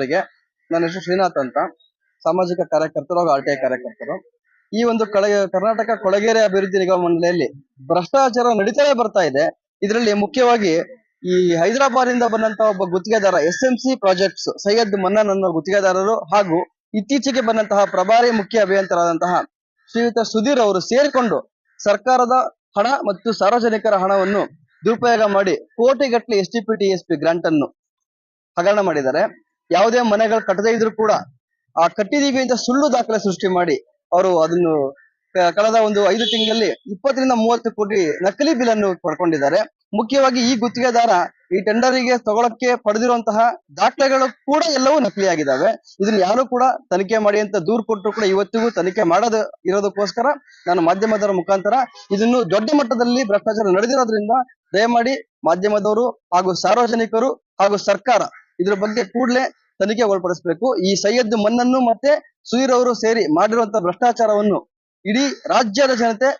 ಕ್ಷೇತ್ರದವರಿಗೆ ನನ್ನ ಹೆಸರು ಶ್ರೀನಾಥ್ ಅಂತ. ಸಾಮಾಜಿಕ ಕಾರ್ಯಕರ್ತರು ಹಾಗೂ ಆರ್ ಟಿ ಐ ಕಾರ್ಯಕರ್ತರು. ಈ ಒಂದು ಕಳಗೆ ಕರ್ನಾಟಕ ಕೊಳಗೇರಿ ಅಭಿವೃದ್ಧಿ ನಿಗಮ ಮಂಡಳಿಯಲ್ಲಿ ಭ್ರಷ್ಟಾಚಾರ ನಡೀತಾನೆ ಬರ್ತಾ ಇದೆ. ಇದರಲ್ಲಿ ಮುಖ್ಯವಾಗಿ ಈ ಹೈದರಾಬಾದ್ ಇಂದ ಬಂದಂತಹ ಒಬ್ಬ ಗುತ್ತಿಗೆದಾರ, S M C projects, Syed Mannan ಅನ್ನೋ ಗುತ್ತಿಗೆದಾರರು ಹಾಗೂ ಇತ್ತೀಚೆಗೆ ಬಂದಂತಹ ಪ್ರಭಾರಿ ಮುಖ್ಯ ಅಭಿಯಂತರಾದಂತಹ ಶ್ರೀಯುತ ಸುಧೀರ್ ಅವರು ಸೇರಿಕೊಂಡು ಸರ್ಕಾರದ ಹಣ ಮತ್ತು ಸಾರ್ವಜನಿಕರ ಹಣವನ್ನು ದುರುಪಯೋಗ ಮಾಡಿ ಕೋಟಿಗಟ್ಟಲೆ S T P T S P grant ಅನ್ನು ಹಗರಣ ಮಾಡಿದ್ದಾರೆ. ಯಾವುದೇ ಮನೆಗಳು ಕಟ್ಟದೇ ಇದ್ರು ಕೂಡ ಆ ಕಟ್ಟಿದೀವಿ ಅಂತ ಸುಳ್ಳು ದಾಖಲೆ ಸೃಷ್ಟಿ ಮಾಡಿ ಅವರು ಅದನ್ನು ಕಳೆದ ಒಂದು ಐದು ತಿಂಗಳಲ್ಲಿ ಇಪ್ಪತ್ತರಿಂದ ಮೂವತ್ತು ಕೋಟಿ ನಕಲಿ ಬಿಲ್ ಅನ್ನು ಪಡ್ಕೊಂಡಿದ್ದಾರೆ. ಮುಖ್ಯವಾಗಿ ಈ ಗುತ್ತಿಗೆದಾರ ಈ ಟೆಂಡರಿಗೆ ತಗೊಳಕ್ಕೆ ಪಡೆದಿರುವಂತಹ ದಾಖಲೆಗಳು ಕೂಡ ಎಲ್ಲವೂ ನಕಲಿಯಾಗಿದ್ದಾವೆ. ಇದನ್ನ ಯಾರು ಕೂಡ ತನಿಖೆ ಮಾಡಿ ಅಂತ ದೂರು ಕೊಟ್ಟರು ಕೂಡ ಇವತ್ತಿಗೂ ತನಿಖೆ ಮಾಡದ ಇರೋದಕ್ಕೋಸ್ಕರ ನಾನು ಮಾಧ್ಯಮದವರ ಮುಖಾಂತರ ಇದನ್ನು ದೊಡ್ಡ ಮಟ್ಟದಲ್ಲಿ ಭ್ರಷ್ಟಾಚಾರ ನಡೆದಿರೋದ್ರಿಂದ ದಯಮಾಡಿ ಮಾಧ್ಯಮದವರು ಹಾಗೂ ಸಾರ್ವಜನಿಕರು ಹಾಗೂ ಸರ್ಕಾರ ಇದ್ರ ಬಗ್ಗೆ ಕೂಡಲೇ ತನಿಖೆ ಒಳಪಡಿಸಬೇಕು ಈ ಸೈಯದ್ ಮನ್ನನ್ನು ಮತ್ತೆ ಸುಧೀರ್ ಅವರು ಸೇರಿ ಮಾಡಿರುವಂತಹ ಭ್ರಷ್ಟಾಚಾರವನ್ನು ಇಡೀ ರಾಜ್ಯದ ಜನತೆ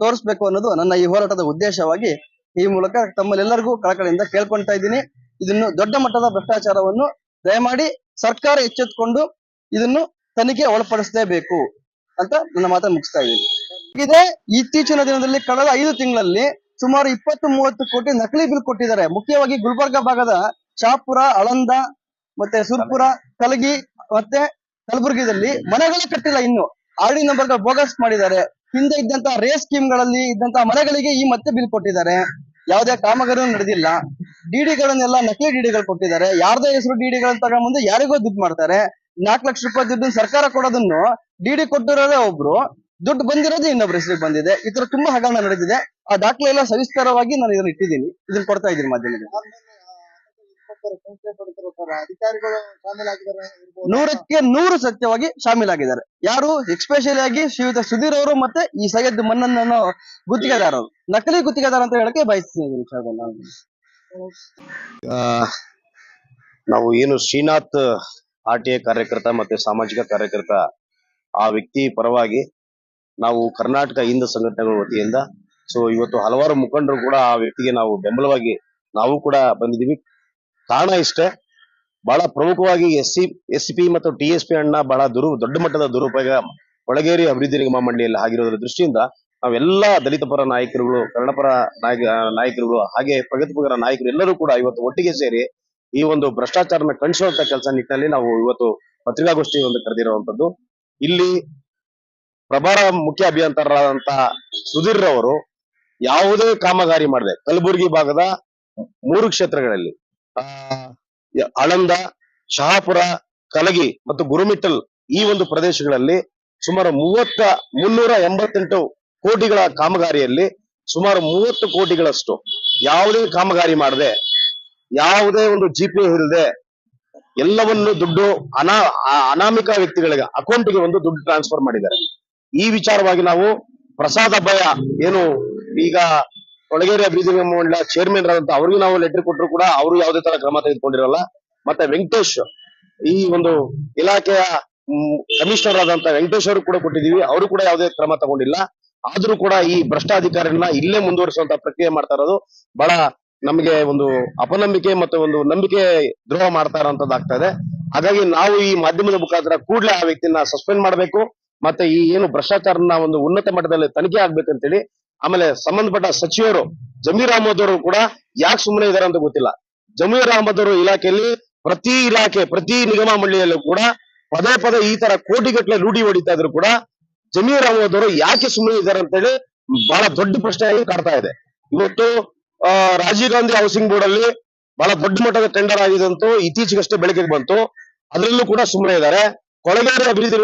ತೋರಿಸ್ಬೇಕು ಅನ್ನೋದು ನನ್ನ ಈ ಹೋರಾಟದ ಉದ್ದೇಶವಾಗಿ ಈ ಮೂಲಕ ತಮ್ಮಲ್ಲೆಲ್ಲರಿಗೂ ಕಳಕಳಿಯಿಂದ ಕೇಳ್ಕೊಂತಾ ಇದ್ದೀನಿ. ಇದನ್ನು ದೊಡ್ಡ ಮಟ್ಟದ ಭ್ರಷ್ಟಾಚಾರವನ್ನು ದಯಮಾಡಿ ಸರ್ಕಾರ ಎಚ್ಚೆತ್ತುಕೊಂಡು ಇದನ್ನು ತನಿಖೆ ಒಳಪಡಿಸಲೇಬೇಕು ಅಂತ ನನ್ನ ಮಾತನ್ನು ಮುಗಿಸ್ತಾ ಇದ್ದೀನಿ. ಇದೆ ಇತ್ತೀಚಿನ ದಿನದಲ್ಲಿ ಕಳೆದ ಐದು ತಿಂಗಳಲ್ಲಿ ಸುಮಾರು ಇಪ್ಪತ್ತು ಮೂವತ್ತು ಕೋಟಿ ನಕಲಿ ಬಿಲ್ ಕೊಟ್ಟಿದ್ದಾರೆ. ಮುಖ್ಯವಾಗಿ ಗುಲ್ಬರ್ಗಾ ಭಾಗದ ಶಾಪುರ ಆಳಂದ ಮತ್ತೆ ಸುರ್ಪುರ ಕಲಗಿ, ಮತ್ತೆ ಕಲಬುರಗಿದಲ್ಲಿ ಮನೆಗಳು ಕಟ್ಟಿಲ್ಲ ಇನ್ನು. ಆರ್ಡಿ ನಂಬರ್ ಬೋಗಸ್ ಮಾಡಿದ್ದಾರೆ. ಹಿಂದೆ ಇದ್ದಂತ ರೇಸ್ ಸ್ಕೀಮ್ಗಳಲ್ಲಿ ಇದ್ದಂತ ಮನೆಗಳಿಗೆ ಈ ಮತ್ತೆ ಬಿಲ್ ಕೊಟ್ಟಿದ್ದಾರೆ. ಯಾವುದೇ ಕಾಮಗಾರಿ ನಡೆದಿಲ್ಲ. ಡಿಡಿಗಳನ್ನೆಲ್ಲ ನಕಲಿ ಡಿಡಿಗಳು ಕೊಟ್ಟಿದ್ದಾರೆ. ಯಾರ್ದೇ ಹೆಸರು ಡಿಡಿಗಳನ್ನ ತಗೊಂಡ್ಬಂದು ಯಾರಿಗೋ ದುಡ್ಡು ಮಾಡ್ತಾರೆ. ನಾಲ್ಕು ಲಕ್ಷ ರೂಪಾಯಿ ದುಡ್ಡು ಸರ್ಕಾರ ಕೊಡೋದನ್ನು ಡಿಡಿ ಕೊಟ್ಟಿರೋದೇ ಒಬ್ರು. ದುಡ್ಡು ಬಂದಿರೋದು ಇನ್ನೊಬ್ರ ಹೆಸರಿಗೆ ಬಂದಿದೆ. ಈ ತರ ತುಂಬಾ ಹಗರಣ ನಡೆದಿದೆ. ಆ ದಾಖಲೆ ಎಲ್ಲ ಸವಿಸ್ತಾರವಾಗಿ ನಾನು ಇದನ್ನ ಇಟ್ಟಿದ್ದೀನಿ. ಇದನ್ನ ಕೊಡ್ತಾ ಇದ್ದೀನಿ ಮಾಧ್ಯಮದಲ್ಲಿ. ಅಧಿಕಾರಿಗಳು ಶಾಮೀಲಾಗಿದ್ದಾರೆ ಇರ್ಬೋದು. ನೂರಕ್ಕೆ ನೂರು ಸತ್ಯವಾಗಿ ಶಾಮೀಲಾಗಿದ್ದಾರೆ ಯಾರು ಎಕ್ಸ್ಪೆಷಲಿ ಆಗಿ ಶ್ರೀಯುತ ಸುಧೀರ್ ಅವರು ಮತ್ತೆ ಈ ಸೈಯದ್ ಮನ್ನನ್ ಅನ್ನೋ ಗುತ್ತಿಗೆದಾರರು ನಕಲಿ ಗುತ್ತಿಗೆದಾರ ಅಂತ ಹೇಳಕ್ಕೆ ಬಯಸ್ತೀನಿ ಈ ವಿಷಯದಲ್ಲಿ ನಾನು. ಆ, ನಾವು ಏನು ಶ್ರೀನಾಥ್ ಆರ್ ಟಿ ಐ ಕಾರ್ಯಕರ್ತ ಮತ್ತೆ ಸಾಮಾಜಿಕ ಕಾರ್ಯಕರ್ತ ಆ ವ್ಯಕ್ತಿ ಪರವಾಗಿ ನಾವು ಕರ್ನಾಟಕ ಹಿಂದ ಸಂಘಟನೆಗಳ ವತಿಯಿಂದ ಸೊ ಇವತ್ತು ಹಲವಾರು ಮುಖಂಡರು ಕೂಡ ಆ ವ್ಯಕ್ತಿಗೆ ನಾವು ಬೆಂಬಲವಾಗಿ ನಾವು ಕೂಡ ಬಂದಿದ್ದೀವಿ ಕಾರಣ ಇಷ್ಟೇ, ಬಹಳ ಪ್ರಮುಖವಾಗಿ ಎಸ್ ಸಿ, ಎಸ್ ಪಿ ಮತ್ತು ಟಿ ಎಸ್ ಪಿ ಅಣ್ಣ ಬಹಳ ದುರು, ದೊಡ್ಡ ಮಟ್ಟದ ದುರುಪಯೋಗ ಕೊಳಗೇರಿ ಅಭಿವೃದ್ಧಿ ನಿಗಮ ಮಂಡಳಿಯಲ್ಲಿ ಆಗಿರೋದ್ರ ದೃಷ್ಟಿಯಿಂದ ನಾವೆಲ್ಲ ದಲಿತ ಪರ ನಾಯಕರುಗಳು ಕನ್ನಡಪರ ನಾಯಕ, ನಾಯಕರುಗಳು, ಹಾಗೆ ಪ್ರಗತಿಪರ ನಾಯಕರು ಎಲ್ಲರೂ ಕೂಡ ಇವತ್ತು ಒಟ್ಟಿಗೆ ಸೇರಿ ಈ ಒಂದು ಭ್ರಷ್ಟಾಚಾರನ ಕಣಿಸುವಂತ ಕೆಲಸ ನಿಟ್ಟಿನಲ್ಲಿ ನಾವು ಇವತ್ತು ಪತ್ರಿಕಾಗೋಷ್ಠಿ ಒಂದು ಕರೆದಿರುವಂತದ್ದು. ಇಲ್ಲಿ ಪ್ರಭಾರ ಮುಖ್ಯ ಅಭಿಯಂತರರಾದಂತಹ ಸುಧೀರ್ ಅವರು ಯಾವುದೇ ಕಾಮಗಾರಿ ಮಾಡದೆ ಕಲಬುರಗಿ ಭಾಗದ ಮೂರು ಕ್ಷೇತ್ರಗಳಲ್ಲಿ ಆಳಂದ, ಶಹಾಪುರ, ಕಲಗಿ ಮತ್ತು ಗುರುಮಿಟ್ಟಲ್ ಈ ಒಂದು ಪ್ರದೇಶಗಳಲ್ಲಿ ಸುಮಾರು ಮೂವತ್ತ ಮುನ್ನೂರ ಎಂಬತ್ತೆಂಟು ಕೋಟಿಗಳ ಕಾಮಗಾರಿಯಲ್ಲಿ ಸುಮಾರು ಮೂವತ್ತು ಕೋಟಿಗಳಷ್ಟು ಯಾವುದೇ ಕಾಮಗಾರಿ ಮಾಡದೆ, ಯಾವುದೇ ಒಂದು ಜಿ ಪಿ ಇಲ್ಲದೆ ಎಲ್ಲವನ್ನು ದುಡ್ಡು ಅನಾ ಅನಾಮಿಕ ವ್ಯಕ್ತಿಗಳಿಗೆ, ಅಕೌಂಟ್ಗೆ ಒಂದು ದುಡ್ಡು ಟ್ರಾನ್ಸ್ಫರ್ ಮಾಡಿದ್ದಾರೆ. ಈ ವಿಚಾರವಾಗಿ ನಾವು ಪ್ರಸಾದ ಭಯ ಏನು ಈಗ ಕೊಳಗೇರಿ ಅಭಿವೃದ್ಧಿ ನಿಗಮ ಮಂಡಳ ಚೇರ್ಮನ್ ಆದಂತ ಅವ್ರಿಗೂ ನಾವು ಲೆಟರ್ ಕೊಟ್ಟರು ಕೂಡ ಅವರು ಯಾವುದೇ ತರ ಕ್ರಮ ತೆಗೆದುಕೊಂಡಿರಲ್ಲ. ಮತ್ತೆ ವೆಂಕಟೇಶ್ ಈ ಒಂದು ಇಲಾಖೆಯ ಕಮಿಷನರ್ ಆದಂತ ವೆಂಕಟೇಶ್ ಅವರು ಕೂಡ ಕೊಟ್ಟಿದೀವಿ ಅವರು ಕೂಡ ಯಾವುದೇ ಕ್ರಮ ತಗೊಂಡಿಲ್ಲ. ಆದ್ರೂ ಕೂಡ ಈ ಭ್ರಷ್ಟಾಧಿಕಾರಿಗಳನ್ನ ಇಲ್ಲೇ ಮುಂದುವರಿಸುವಂತ ಪ್ರಕ್ರಿಯೆ ಮಾಡ್ತಾ ಇರೋದು ಬಹಳ ನಮಗೆ ಒಂದು ಅಪನಂಬಿಕೆ ಮತ್ತು ಒಂದು ನಂಬಿಕೆ ದ್ರೋಹ ಮಾಡ್ತಾ ಇರೋಂಥದ್ದಾಗ್ತಾ ಇದೆ. ಹಾಗಾಗಿ ನಾವು ಈ ಮಾಧ್ಯಮದ ಮುಖಾಂತರ ಕೂಡಲೇ ಆ ವ್ಯಕ್ತಿನ ಸಸ್ಪೆಂಡ್ ಮಾಡಬೇಕು. ಮತ್ತೆ ಈ ಏನು ಭ್ರಷ್ಟಾಚಾರನ ಒಂದು ಉನ್ನತ ಮಟ್ಟದಲ್ಲಿ ತನಿಖೆ ಆಗ್ಬೇಕಂತೇಳಿ ಆಮೇಲೆ ಸಂಬಂಧಪಟ್ಟ ಸಚಿವರು ಜಮೀರ್ ಅಹಮದ್ ಅವರು ಕೂಡ ಯಾಕೆ ಸುಮ್ಮನೆ ಇದಾರೆ ಅಂತ ಗೊತ್ತಿಲ್ಲ. ಜಮೀರ್ ಅಹಮದ್ ಅವರು ಇಲಾಖೆಯಲ್ಲಿ ಪ್ರತಿ ಇಲಾಖೆ, ಪ್ರತಿ ನಿಗಮ ಮಂಡಳಿಯಲ್ಲೂ ಕೂಡ ಪದೇ ಪದೇ ಈ ತರ ಕೋಟಿಗಟ್ಟಲೆ ರೂಢಿ ಹೊಡಿತಾ ಇದ್ರು ಕೂಡ ಜಮೀರ್ ಅಹಮದ್ ಅವರು ಯಾಕೆ ಸುಮ್ಮನೆ ಇದ್ದಾರೆ ಅಂತೇಳಿ ಬಹಳ ದೊಡ್ಡ ಪ್ರಶ್ನೆಯಾಗಿ ಕಾಡ್ತಾ ಇದೆ. ಇವತ್ತು ರಾಜೀವ್ ಗಾಂಧಿ ಹೌಸಿಂಗ್ ಬೋರ್ಡ್ ಅಲ್ಲಿ ಬಹಳ ದೊಡ್ಡ ಮಟ್ಟದ ಟೆಂಡರ್ ಆಗಿದಂತೂ ಇತ್ತೀಚೆಗಷ್ಟೇ ಬೆಳಕಿಗೆ ಬಂತು. ಅದರಲ್ಲೂ ಕೂಡ ಸುಮ್ಮನೆ ಇದ್ದಾರೆ ಕೊಳಗೇರಿ ಅಭಿವೃದ್ಧಿ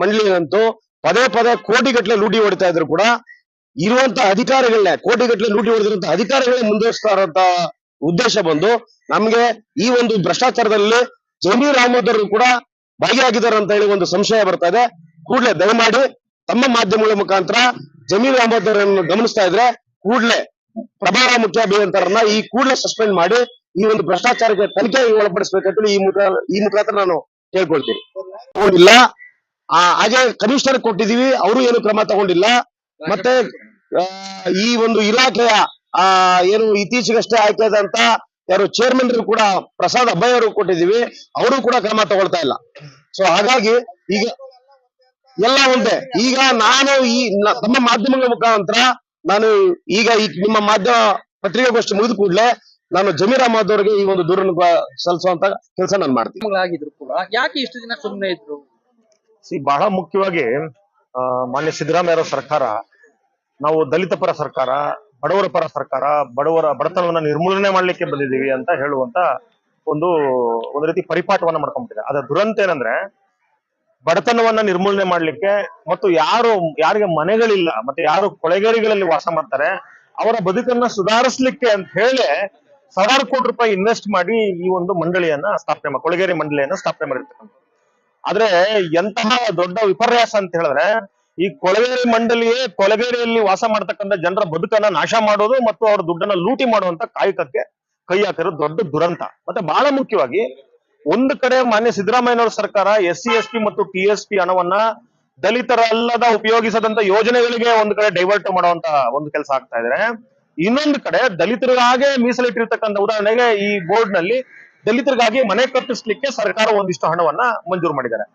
ಮಂಡಳಿಯಂತೂ ಪದೇ ಪದೇ ಕೋಟಿಗಟ್ಟಲೆ ಲೂಟಿ ಹೊಡಿತಾ ಇದ್ರು ಕೂಡ ಇರುವಂತ ಅಧಿಕಾರಿಗಳನ್ನೇ ಕೋಟಿಗಟ್ಟಲೆ ಲೂಟಿ ಹೊಡೆದಿರುವಂತಹ ಅಧಿಕಾರಿಗಳೇ ಮುಂದುವರಿಸ್ತಾ ಇರುವಂತಹ ಉದ್ದೇಶ ಬಂದು ನಮ್ಗೆ ಈ ಒಂದು ಭ್ರಷ್ಟಾಚಾರದಲ್ಲಿ ಜಮೀರ್ ಅಹಮದ್ ಕೂಡ ಭಾಗಿಯಾಗಿದ್ದಾರೆ ಅಂತ ಹೇಳಿ ಒಂದು ಸಂಶಯ ಬರ್ತಾ ಇದೆ. ಕೂಡಲೇ ದಯಮಾಡಿ ತಮ್ಮ ಮಾಧ್ಯಮಗಳ ಮುಖಾಂತರ ಜಮೀರ್ ಅಹಮದ್ ಗಮನಿಸ್ತಾ ಇದ್ರೆ ಕೂಡಲೇ ಪ್ರಭಾರ ಮುಖ್ಯ ಅಭಿಯಂತರನ್ನ ಈ ಕೂಡಲೇ ಸಸ್ಪೆಂಡ್ ಮಾಡಿ ಈ ಒಂದು ಭ್ರಷ್ಟಾಚಾರಕ್ಕೆ ತನಿಖೆಗೆ ಒಳಪಡಿಸಬೇಕಂತ ಈ ಮುಖ, ಈ ಮುಖಾಂತರ ನಾನು ಕೇಳ್ಕೊಳ್ತೀನಿ. ಹಾಗೆ ಕಮಿಷನರ್ ಕೊಟ್ಟಿದೀವಿ ಅವರು ಏನು ಕ್ರಮ ತಗೊಂಡಿಲ್ಲ. ಮತ್ತೆ ಈ ಒಂದು ಇಲಾಖೆಯ ಆ ಏನು ಇತ್ತೀಚೆಗಷ್ಟೇ ಆಯ್ಕೆಯಾದಂತ ಯಾರು ಚೇರ್ಮನ್ ಕೂಡ ಪ್ರಸಾದ್ ಅಬ್ಬಯ್ಯ ಅವರು ಕೊಟ್ಟಿದೀವಿ ಅವರು ಕೂಡ ಕ್ರಮ ತಗೊಳ್ತಾ ಇಲ್ಲ. ಸೊ ಹಾಗಾಗಿ ಈಗ ಎಲ್ಲ ಒಂದೇ. ಈಗ ನಾನು ಈ ನಮ್ಮ ಮಾಧ್ಯಮಗಳ ಮುಖಾಂತರ ನಾನು ಈಗ ಈ ನಿಮ್ಮ ಮಾಧ್ಯಮ ಪತ್ರಿಕಾಗೋಷ್ಠಿ ಮುಗಿದ ಕೂಡಲೇ ನಾನು ಜಮೀರ್ ಅಹಮದ್ ಅವರಿಗೆ ಈ ಒಂದು ದೂರನ್ನು ಸಲ್ಲಿಸುವಂತ ಕೆಲಸ ನಾನು ಮಾಡ್ತೀನಿ. ಆಗಿದ್ರು ಕೂಡ. ಯಾಕೆ ಇಷ್ಟು ದಿನ ಸುಮ್ಮನೆ ಇದ್ರು? ಸಿ ಬಹಳ ಮುಖ್ಯವಾಗಿ ಮಾನ್ಯ ಸಿದ್ದರಾಮಯ್ಯ ಸರ್ಕಾರ, ನಾವು ದಲಿತ ಪರ ಸರ್ಕಾರ, ಬಡವರ ಪರ ಸರ್ಕಾರ, ಬಡವರ ಬಡತನವನ್ನ ನಿರ್ಮೂಲನೆ ಮಾಡ್ಲಿಕ್ಕೆ ಬಂದಿದ್ದೀವಿ ಅಂತ ಹೇಳುವಂತ ಒಂದು ಒಂದು ರೀತಿ ಪರಿಪಾಠವನ್ನ ಮಾಡ್ಕೊಂಡ್ಬಿಟ್ಟಿದೆ ಅದರ ದುರಂತ ಏನಂದ್ರೆ, ಬಡತನವನ್ನ ನಿರ್ಮೂಲನೆ ಮಾಡ್ಲಿಕ್ಕೆ ಮತ್ತು ಯಾರು, ಯಾರಿಗೆ ಮನೆಗಳಿಲ್ಲ, ಮತ್ತೆ ಯಾರು ಕೊಳೆಗೇರಿಗಳಲ್ಲಿ ವಾಸ ಮಾಡ್ತಾರೆ, ಅವರ ಬದುಕನ್ನ ಸುಧಾರಿಸ್ಲಿಕ್ಕೆ ಅಂತ ಹೇಳಿ ಸಾವಿರಾರು ಕೋಟಿ ರೂಪಾಯಿ ಇನ್ವೆಸ್ಟ್ ಮಾಡಿ ಈ ಒಂದು ಮಂಡಳಿಯನ್ನ ಸ್ಥಾಪನೆ ಕೊಳೆಗೇರಿ ಮಂಡಳಿಯನ್ನ ಸ್ಥಾಪನೆ ಮಾಡಿರ್ತಕ್ಕಂಥ ಆದ್ರೆ ಎಂತಹ ದೊಡ್ಡ ವಿಪರ್ಯಾಸ ಅಂತ ಹೇಳಿದ್ರೆ, ಈ ಕೊಳಗೇರಿ ಮಂಡಳಿಯೇ ಕೊಳಗೇರಿಯಲ್ಲಿ ವಾಸ ಮಾಡ್ತಕ್ಕಂಥ ಜನರ ಬದುಕನ್ನ ನಾಶ ಮಾಡೋದು ಮತ್ತು ಅವ್ರ ದುಡ್ಡನ್ನ ಲೂಟಿ ಮಾಡುವಂತ ಕಾಯಕಕ್ಕೆ ಕೈ ಹಾಕಿರೋದು ದೊಡ್ಡ ದುರಂತ. ಮತ್ತೆ ಬಹಳ ಮುಖ್ಯವಾಗಿ ಒಂದು ಕಡೆ ಮಾನ್ಯ ಸಿದ್ದರಾಮಯ್ಯನವರ ಸರ್ಕಾರ ಎಸ್ ಸಿ ಎಸ್ ಪಿ ಮತ್ತು ಟಿ ಎಸ್ ಪಿ ಹಣವನ್ನ ದಲಿತರಲ್ಲದ ಉಪಯೋಗಿಸದಂತ ಯೋಜನೆಗಳಿಗೆ ಒಂದು ಕಡೆ ಡೈವರ್ಟ್ ಮಾಡುವಂತ ಒಂದು ಕೆಲಸ ಆಗ್ತಾ ಇದ್ರೆ. ಇನ್ನೊಂದು ಕಡೆ ದಲಿತರಿಗಾಗೆ ಮೀಸಲಿಟ್ಟಿರ್ತಕ್ಕಂಥ ಉದಾಹರಣೆಗೆ ಈ ಬೋರ್ಡ್ನಲ್ಲಿ ದಲಿತರಿಗಾಗಿ ಮನೆ ಕಟ್ಟಿಸ್ಲಿಕ್ಕೆ ಸರ್ಕಾರ ಒಂದಿಷ್ಟು ಹಣವನ್ನ ಮಂಜೂರು ಮಾಡಿದ್ದಾರೆ.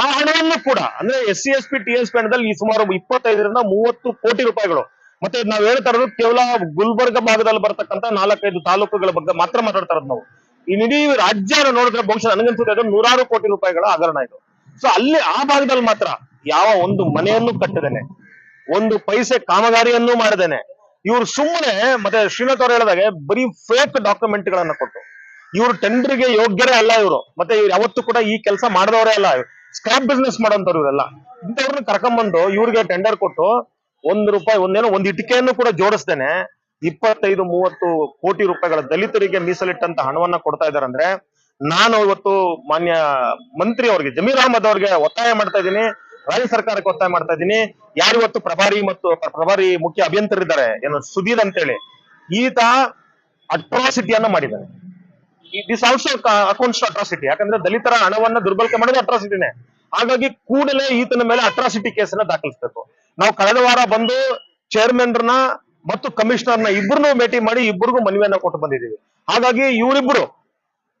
ಆ ಹಣವನ್ನು ಕೂಡ, ಅಂದ್ರೆ S C, S P, T S P ಸುಮಾರು ಇಪ್ಪತ್ತೈದರಿಂದ ಮೂವತ್ತು ಕೋಟಿ ರೂಪಾಯಿಗಳು, ಮತ್ತೆ ನಾವ್ ಹೇಳ್ತಾ ಇರೋದು ಕೇವಲ ಗುಲ್ಬರ್ಗ ಭಾಗದಲ್ಲಿ ಬರ್ತಕ್ಕಂಥ ನಾಲ್ಕೈದು ತಾಲೂಕುಗಳ ಬಗ್ಗೆ ಮಾತ್ರ ಮಾತಾಡ್ತಾ ಇರೋದು ನಾವು. ಈ ಇಡೀ ರಾಜ್ಯ ನೋಡಿದ್ರೆ ಬಹುಶಃ ನನಗನ್ಸುತ್ತೆ ನೂರಾರು ಕೋಟಿ ರೂಪಾಯಿಗಳ ಹಗರಣ ಇದು. ಸೊ ಅಲ್ಲಿ ಆ ಭಾಗದಲ್ಲಿ ಮಾತ್ರ ಯಾವ ಒಂದು ಮನೆಯನ್ನು ಕಟ್ಟದೇನೆ ಒಂದು ಪೈಸೆ ಕಾಮಗಾರಿಯನ್ನು ಮಾಡಿದೇನೆ ಇವ್ರು ಸುಮ್ಮನೆ, ಮತ್ತೆ ಶ್ರೀನಾಥ್ ಅವ್ರು ಹೇಳಿದಾಗೆ ಬರೀ ಫೇಕ್ ಡಾಕ್ಯುಮೆಂಟ್ ಗಳನ್ನ ಕೊಟ್ಟು. ಇವ್ರು ಟೆಂಡರ್ಗೆ ಯೋಗ್ಯರೇ ಅಲ್ಲ ಇವರು. ಮತ್ತೆ ಇವ್ರು ಯಾವತ್ತೂ ಕೂಡ ಈ ಕೆಲಸ ಮಾಡಿದವರೇ ಅಲ್ಲ. ಸ್ಕ್ರಾಪ್ ಬಿಸ್ನೆಸ್ ಮಾಡೋಂಥವ್ರು ಇವರೆಲ್ಲ. ಇಂಥವ್ರನ್ನ ಕರ್ಕೊಂಡ್ಬಂದು ಇವ್ರಿಗೆ ಟೆಂಡರ್ ಕೊಟ್ಟು ಒಂದ್ ರೂಪಾಯಿ, ಒಂದೇನೋ ಒಂದ್ ಇಟಿಕೆಯನ್ನು ಕೂಡ ಜೋಡಿಸ್ತೇನೆ ಇಪ್ಪತ್ತೈದು, ಮೂವತ್ತು ಕೋಟಿ ರೂಪಾಯಿಗಳ ದಲಿತರಿಗೆ ಮೀಸಲಿಟ್ಟಂತ ಹಣವನ್ನ ಕೊಡ್ತಾ ಇದಾರೆ ಅಂದ್ರೆ ನಾನು ಇವತ್ತು ಮಾನ್ಯ ಮಂತ್ರಿ ಅವರಿಗೆ, ಜಮೀರ್ ಅಹಮದ್ ಅವ್ರಿಗೆ ಒತ್ತಾಯ ಮಾಡ್ತಾ ಇದ್ದೀನಿ, ರಾಜ್ಯ ಸರ್ಕಾರಕ್ಕೆ ಒತ್ತಾಯ ಮಾಡ್ತಾ ಇದ್ದೀನಿ. ಯಾರು ಇವತ್ತು ಪ್ರಭಾರಿ ಮತ್ತು ಪ್ರಭಾರಿ ಮುಖ್ಯ ಅಭಿಯಂತರಿದ್ದಾರೆ, ಏನು ಸುಧೀರ್ ಅಂತೇಳಿ, ಈತ ಅಟ್ರಾಸಿಟಿಯನ್ನ ಮಾಡಿದ್ದಾನೆ. ದಿಸ್ ಆಲ್ಸೋ ಅಕೌಂಟ್ಸ್ ಅಟ್ರಾಸಿಟಿ ಯಾಕಂದ್ರೆ ದಲಿತರ ಹಣವನ್ನ ದುರ್ಬಳಕೆ ಮಾಡೋದು ಅಟ್ರಾಸಿಟಿನೇ ಹಾಗಾಗಿ ಕೂಡಲೇ ಈತನ ಮೇಲೆ ಅಟ್ರಾಸಿಟಿ ಕೇಸನ್ನ ದಾಖಲಿಸಬೇಕು. ನಾವು ಕಳೆದ ವಾರ ಬಂದು ಚೇರ್ಮನ್ರನ್ನ ಮತ್ತು ಕಮಿಷನರ್ನ ಇಬ್ಬರನ್ನೂ ಭೇಟಿ ಮಾಡಿ ಇಬ್ಬರಿಗೂ ಮನವಿಯನ್ನ ಕೊಟ್ಟು ಬಂದಿದ್ದೀವಿ. ಹಾಗಾಗಿ ಇವರಿಬ್ಬರು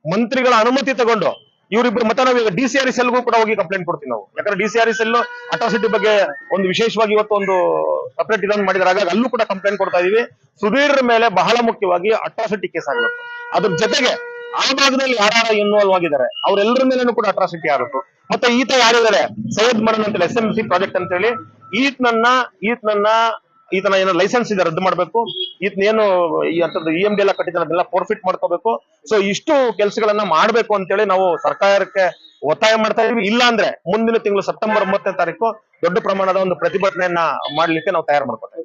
ಮಂತ್ರಿಗಳ ಅನುಮತಿ ತಗೊಂಡು ಇವರಿಬ್ರು ಮತ್ತೆ ನಾವು ಈಗ ಡಿ ಸಿ ಆರ್ ಎಸ್ ಎಲ್ಗೂ ಕೂಡ ಹೋಗಿ ಕಂಪ್ಲೇಂಟ್ ಕೊಡ್ತೀವಿ ನಾವು. ಯಾಕಂದ್ರೆ D C R cell atrocity ಬಗ್ಗೆ ಒಂದು ವಿಶೇಷವಾಗಿ ಇವತ್ತು ಒಂದು ಸಪ್ರೇಟ್ ಇದನ್ನು ಮಾಡಿದ್ರೆ ಹಾಗಾಗಿ ಅಲ್ಲೂ ಕೂಡ ಕಂಪ್ಲೇಂಟ್ ಕೊಡ್ತಾ ಇದೀವಿ. ಸುಧೀರ್ ಮೇಲೆ ಬಹಳ ಮುಖ್ಯವಾಗಿ ಅಟ್ರಾಸಿಟಿ ಕೇಸ್ ಆಗಬೇಕು. ಅದ್ರ ಜೊತೆಗೆ ಆ ಭಾಗದಲ್ಲಿ ಯಾರು ಇನ್ವಾಲ್ವ್ ಆಗಿದ್ದಾರೆ ಅವರೆಲ್ಲರ ಮೇಲೂ ಕೂಡ ಅಟ್ರಾಸಿಟಿ ಆಗುತ್ತೆ ಮತ್ತೆ ಈತ ಯಾರಿದ್ದಾರೆ? ಸೈಯದ್ ಮರನ್ ಅಂತ ಎಸ್ ಎಂ ಸಿ ಪ್ರಾಜೆಕ್ಟ್ ಅಂತ ಹೇಳಿ, ಈತನನ್ನ ಈತನನ್ನ ಈತನ ಏನೋ ಲೈಸೆನ್ಸ್ ಇದೆ, ರದ್ದು ಮಾಡ್ಬೇಕು. ಈತನ ಏನು ಈ ಇ ಎಂ ಡಿ ಎಲ್ಲ ಕಟ್ಟಿದ್ದಾರೆ ಅದೆಲ್ಲ ಫೋರ್ಫಿಟ್ ಮಾಡ್ಕೋಬೇಕು. ಸೊ ಇಷ್ಟು ಕೆಲಸಗಳನ್ನ ಮಾಡ್ಬೇಕು ಅಂತೇಳಿ ನಾವು ಸರ್ಕಾರಕ್ಕೆ ಒತ್ತಾಯ ಮಾಡ್ತಾ ಇದೀವಿ. ಇಲ್ಲ ಅಂದ್ರೆ ಮುಂದಿನ ತಿಂಗಳು ಸೆಪ್ಟೆಂಬರ್ ಒಂಬತ್ತನೇ ತಾರೀಕು ದೊಡ್ಡ ಪ್ರಮಾಣದ ಒಂದು ಪ್ರತಿಭಟನೆಯನ್ನ ಮಾಡ್ಲಿಕ್ಕೆ ನಾವು ತಯಾರು ಮಾಡ್ಕೊತಾ